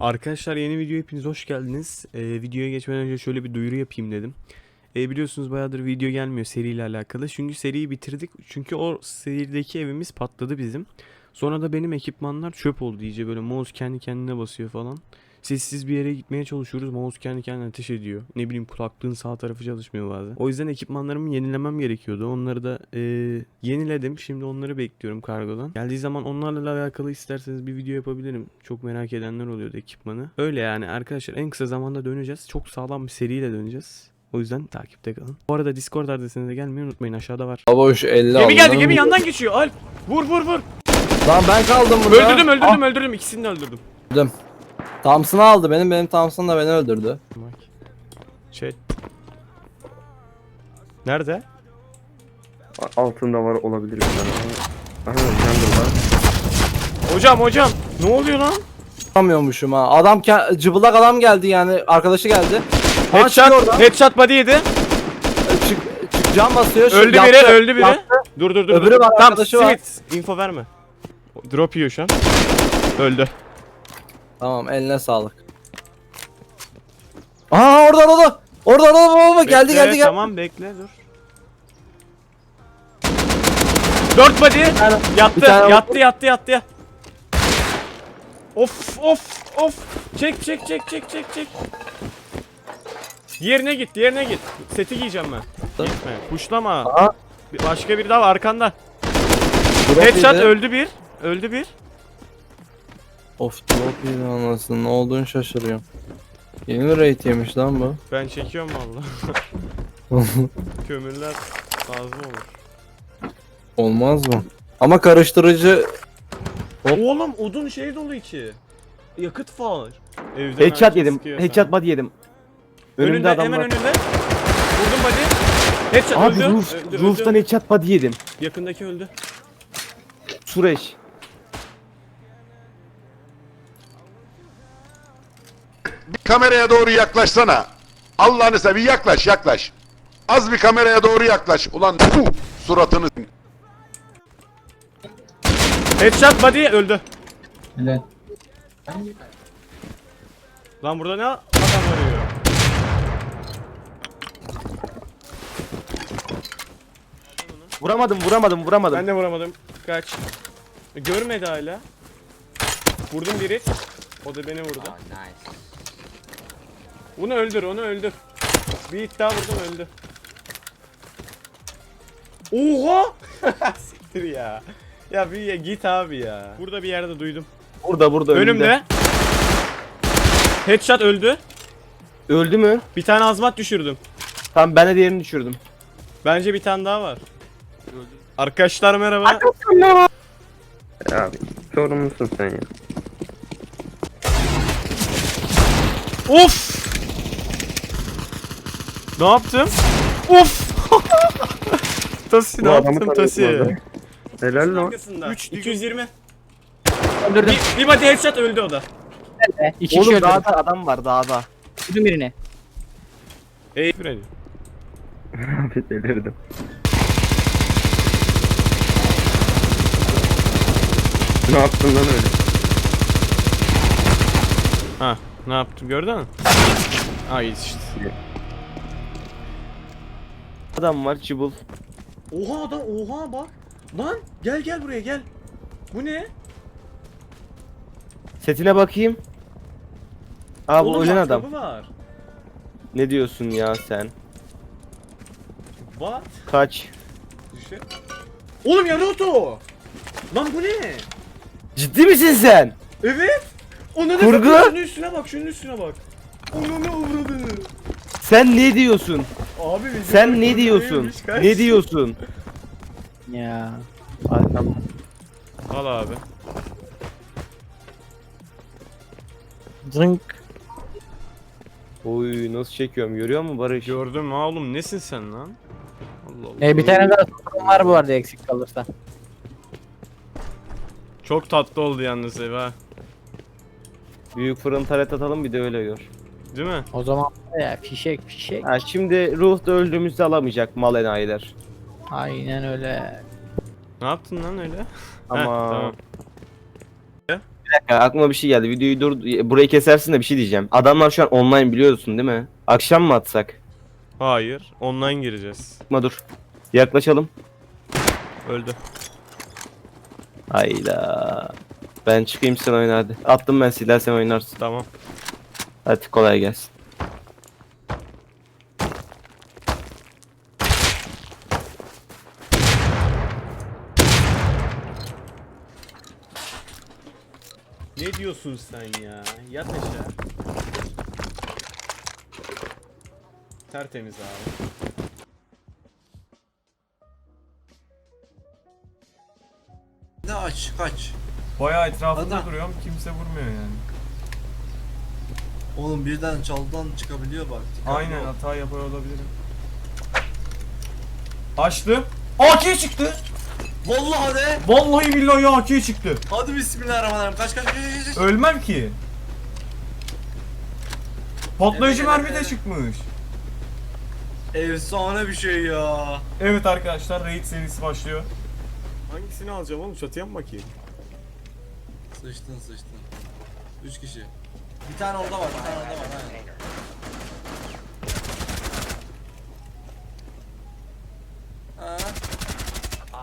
Arkadaşlar yeni video hepiniz hoş geldiniz. Ee, videoya geçmeden önce şöyle bir duyuru yapayım dedim. Ee, biliyorsunuz bayağıdır video gelmiyor seriyle alakalı. Çünkü seriyi bitirdik. Çünkü o serideki evimiz patladı bizim. Sonra da benim ekipmanlar çöp oldu iyice böyle mouse kendi kendine basıyor falan. Sessiz bir yere gitmeye çalışıyoruz. Mouse kendi kendine ateş ediyor. Ne bileyim kulaklığın sağ tarafı çalışmıyor bazen. O yüzden ekipmanlarımı yenilemem gerekiyordu. Onları da e, yeniledim. Şimdi onları bekliyorum kargodan. Geldiği zaman onlarla alakalı isterseniz bir video yapabilirim. Çok merak edenler oluyordu ekipmanı. Öyle yani arkadaşlar en kısa zamanda döneceğiz. Çok sağlam bir seriyle döneceğiz. O yüzden takipte kalın. Bu arada Discord adresine de gelmeyi unutmayın aşağıda var. Baboş 50 Gemi geldi gemi yandan geçiyor Alp. Vur vur vur. Lan ben kaldım burada. Öldürdüm öldürdüm öldürdüm. İkisini de öldürdüm. Öldüm. Thompson'ı aldı benim benim Thompson da beni öldürdü. Chat. Nerede? altında var olabilir bir tane. Aha jungle'da. Hocam hocam. Ne oluyor lan? Tutamıyormuşum ha. Adam ke- cıbıldak adam geldi yani arkadaşı geldi. Ha, çıkıyor Headshot, oradan. headshot body yedi. Çık, çık cam basıyor. şu- Öldü biri, öldü biri. yattı. Dur dur dur. Öbürü dur. var, Tamam, arkadaşı var. Smith, info verme. Drop yiyor şu an. Öldü. Tamam eline sağlık. Aa orada orada. Orada orada baba geldi Bekle, geldi geldi. Tamam bekle dur. Dört body. tane- Yattı, bir tane yattı, yattı, yattı, yattı. Of, of, of. Çek, çek, çek, çek, çek, çek. Yerine git, yerine git. Seti giyeceğim ben. Gitme, kuşlama. Aha. Bir- Başka biri daha var arkanda. Headshot öldü bir. Öldü bir. Of drop yedi anasını ne olduğunu şaşırıyorum. Yeni rate yemiş lan bu. Ben çekiyorum valla. Kömürler lazım olur. Olmaz mı? Ama karıştırıcı Hop. Oğlum odun şey dolu içi. Yakıt var. Evden Headshot herkes yedim. sıkıyor Headshot sana. body yedim. Önümde Önünde adam hemen var. önünde. Vurdum body. Headshot Abi öldü. roof, Öldü, roof'tan headshot body yedim. Yakındaki öldü. Sureş. Bir kameraya doğru yaklaşsana. Allah'ını bir yaklaş yaklaş. Az bir kameraya doğru yaklaş. Ulan bu suratını. Headshot body öldü. Lan burada ne adam arıyor? Vuramadım, vuramadım, vuramadım. Ben de vuramadım. Kaç. Görmedi hala. Vurdum biri. O da beni vurdu. Onu öldür, onu öldür. Bir hit daha vurdum öldü. Oha! Siktir ya. Ya bir ya, git abi ya. Burada bir yerde duydum. Burada, burada önümde. Önümde. Headshot öldü. Öldü mü? Bir tane azmat düşürdüm. Tamam ben de diğerini düşürdüm. Bence bir tane daha var. Arkadaşlar merhaba. Abi sorumlusun sen ya. Of! Ne yaptım? Of! Tasi ne Bu adamı yaptım tanıyorsun Tasi? orada. Helal lan. 3 220. Öldürdüm. Bir, bir body headshot öldü o da. İki kişi Oğlum öldürdüm. dağda adam var dağda. Öldürdüm birini. Ey Freddy. Abi delirdim. Ne yaptın lan öyle? Ha, ne yaptım gördün mü? Ay işte. Adam var çubul. Oha adam oha bak. Lan gel gel buraya gel. Bu ne? Setine bakayım. Aa bu Oğlum ölen adam. var. Ne diyorsun ya sen? What? Kaç. Düşün. Oğlum Naruto. Lan bu ne? Ciddi misin sen? Evet. Ona ne Kurgu? bak, Şunun üstüne bak, şunun üstüne bak. Onu ne avradını. Sen ne diyorsun? Abi Sen ne diyorsun? Ne diyorsun? Ya. Arkam. Al abi. Zınk. Oy nasıl çekiyorum görüyor musun Barış? Gördüm ha oğlum nesin sen lan? Allah Allah. E, bir tane daha sorun var bu arada eksik kalırsa. Çok tatlı oldu yalnız ev ha. Büyük fırın taret atalım bir de öyle gör. Değil mi? O zaman ya fişek fişek. Ha şimdi ruh da öldüğümüzde alamayacak mal enayiler. Aynen öyle. Ne yaptın lan öyle? Ama Heh, tamam. Bir dakika aklıma bir şey geldi. Videoyu dur burayı kesersin de bir şey diyeceğim. Adamlar şu an online biliyorsun değil mi? Akşam mı atsak? Hayır. Online gireceğiz. Bakma dur. Yaklaşalım. Öldü. Hayda. Ben çıkayım sen oyna hadi. Attım ben silah sen oynarsın. Tamam. Hadi kolay gelsin. Ne diyorsun sen ya? Yat aşağı. Tertemiz abi. Ne aç kaç. Bayağı etrafında Hadi. duruyorum. Kimse vurmuyor yani. Oğlum birden çaldan çıkabiliyor bak. Dikkatli Aynen ol. hata yapar olabilirim. Açtım. AK çıktı. Vallahi de. Vallahi billahi AK çıktı. Hadi bismillahirrahmanirrahim. Kaç kaç kaç kaç. kaç. Ölmem ki. Patlayıcı Evet, mermi de evet. çıkmış. Efsane bir şey ya. Evet arkadaşlar Raid serisi başlıyor. Hangisini alacağım oğlum? Çatıya mı bakayım? Sıçtın sıçtın. Üç kişi. Bir tane orada var. Bir tane orada var. Aynen.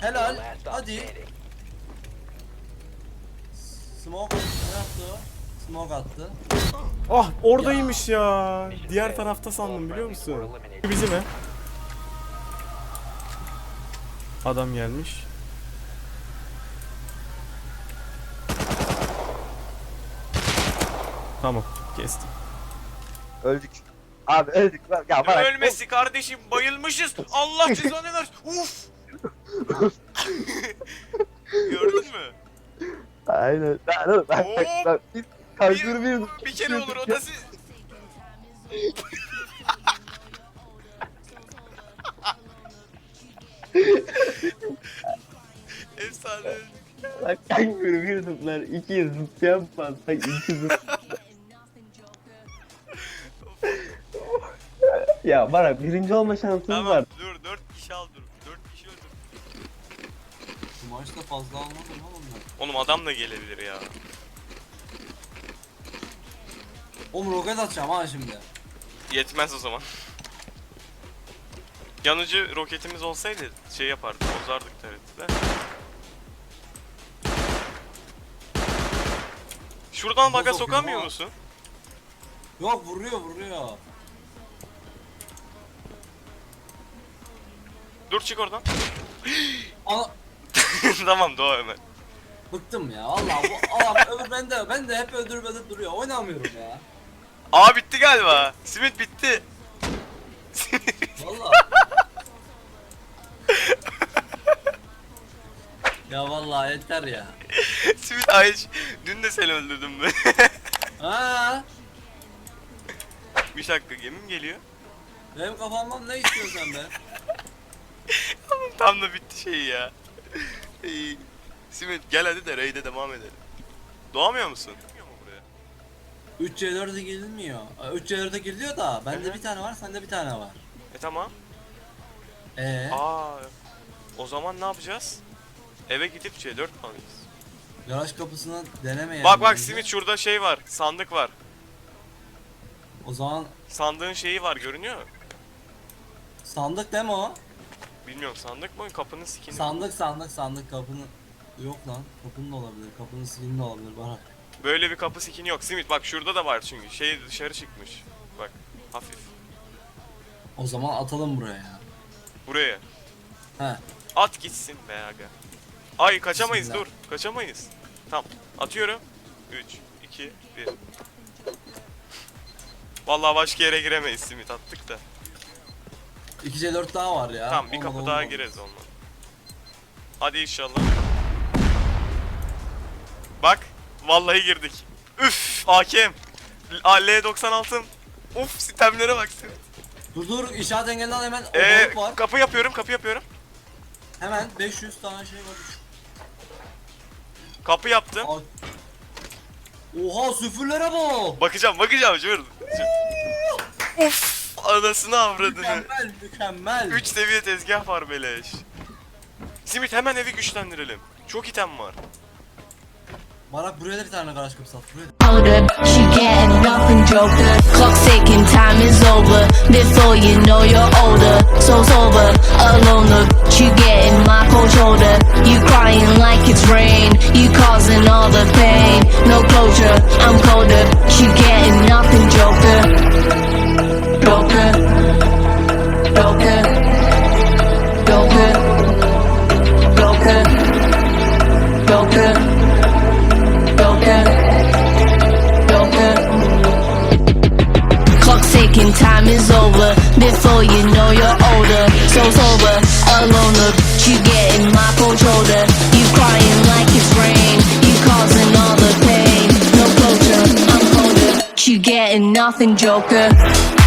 Helal. Hadi. Smoke ne yaptı o? Smoke attı. Ah oradaymış ya. Diğer tarafta sandım biliyor musun? Bizim he. Adam gelmiş. Tamam kestim. Öldük. Abi öldük. Ya bana Ölmesi kardeşim bayılmışız. Allah cezanı versin. Uf. Gördün mü? Aynen. Lan oğlum ben Hop. ben bir kaldır bir Bir kere olur o da siz. Efsane. Bak kangur bir zıplar, iki zıplayamaz. Bak iki zıplar. ya bana birinci olma şansımız var. Fazla almadım oğlum ben. Oğlum adam da gelebilir ya. Oğlum roket atacağım ha şimdi. Yetmez o zaman. Yanıcı roketimiz olsaydı şey yapardık, bozardık TRT'de. Şuradan baga Boz sokamıyor okuyor musun? Yok vuruyor vuruyor. Dur çık oradan. Ana tamam doğa Ömer. bıktım ya. Vallahi bu adam öbür ben de ben de hep öldürüp öldürüp duruyor. Oynamıyorum ya. Aa bitti galiba. Simit bitti. Vallahi. ya vallahi yeter ya. Simit ay dün de seni öldürdüm ben. Ha? Bir dakika gemim geliyor. Benim kafamdan ne istiyorsun sen be? Tam da bitti şey ya. İyi. Simit gel hadi de raid'e devam edelim. Doğamıyor musun? Doğamıyor mu buraya? 3C4'e girilmiyor. 3C4'e giriliyor da bende Hı hı. bir tane var sende bir tane var. E tamam. Ee, Aa, o zaman ne yapacağız? Eve gidip C4 mi alacağız? garaj kapısını denemeyelim. Bak bak bence. Simit şurada şey var. Sandık var. O zaman Sandığın şeyi var görünüyor mu? sandık deme o. Bilmiyorum sandık mı? Kapının skin'i. Sandık sandık sandık kapının yok lan kapının da olabilir kapının silini de olabilir bana. Böyle bir kapı skin'i yok. Simit bak şurada da var çünkü. Şey dışarı çıkmış. Bak hafif. O zaman atalım buraya ya. Buraya. He. At gitsin be aga. Ay kaçamayız Bismillah. dur. Kaçamayız. Tamam. Atıyorum. 3, 2, 1. Vallahi başka yere giremeyiz simit attık da. 2C4 daha var ya. tamam bir Olmadı, kapı daha olmadı. gireriz olmadı. Hadi inşallah. Bak. Vallahi girdik. Üf hakem. L96. Uf sistemlere bak. Dur dur işaret engelinden hemen Ee, odalık var. kapı yapıyorum kapı yapıyorum. Hemen 500 tane şey var. Kapı yaptım. Aa. Oha süfürlere bak. Bakacağım bakacağım dur. Uf anasını avradını. Mükemmel mükemmel. 3 seviye tezgah var beleş. Simit hemen evi güçlendirelim. Çok item var. Bana buraya da bir tane garaj kapısı at. Buraya da. older, she getting nothing joker. Clock's ticking, time is over. Before you know you're older, so sober, alone. Look, you getting my cold shoulder. You crying like it's rain. You causing all the pain. No closure, I'm colder. She getting nothing. Joker. Look, you getting my cold shoulder. You crying like it's rain. You causing all the pain. No closure, I'm colder. You getting nothing, Joker.